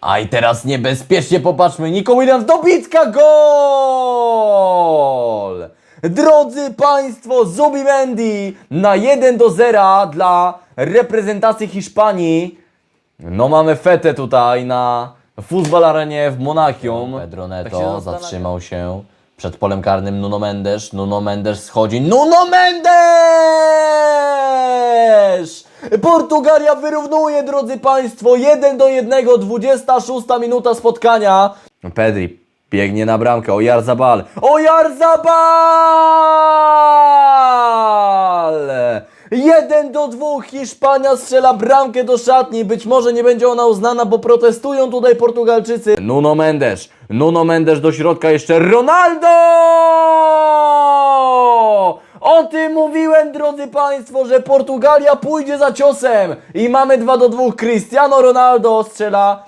A i teraz niebezpiecznie popatrzmy. Nico Williams dobicka gol! Drodzy Państwo, Zubimendi na 1 do 0 dla reprezentacji Hiszpanii. No mamy fetę tutaj na Futbol Arenie w Monachium. Pedro Tak Neto zatrzymał się przed polem karnym Nuno Mendes. Nuno Mendes schodzi. Nuno Mendes! Portugalia wyrównuje, drodzy Państwo, 1 do 1, 26 minuta spotkania. Pedri biegnie na bramkę, Ojarzabal. Ojarzabal! 1 do 2 Hiszpania strzela bramkę do szatni. Być może nie będzie ona uznana, bo protestują tutaj Portugalczycy. Nuno Mendes. Nuno Mendes do środka jeszcze Ronaldo! Tym mówiłem, drodzy Państwo, że Portugalia pójdzie za ciosem. I mamy 2 do 2. Cristiano Ronaldo strzela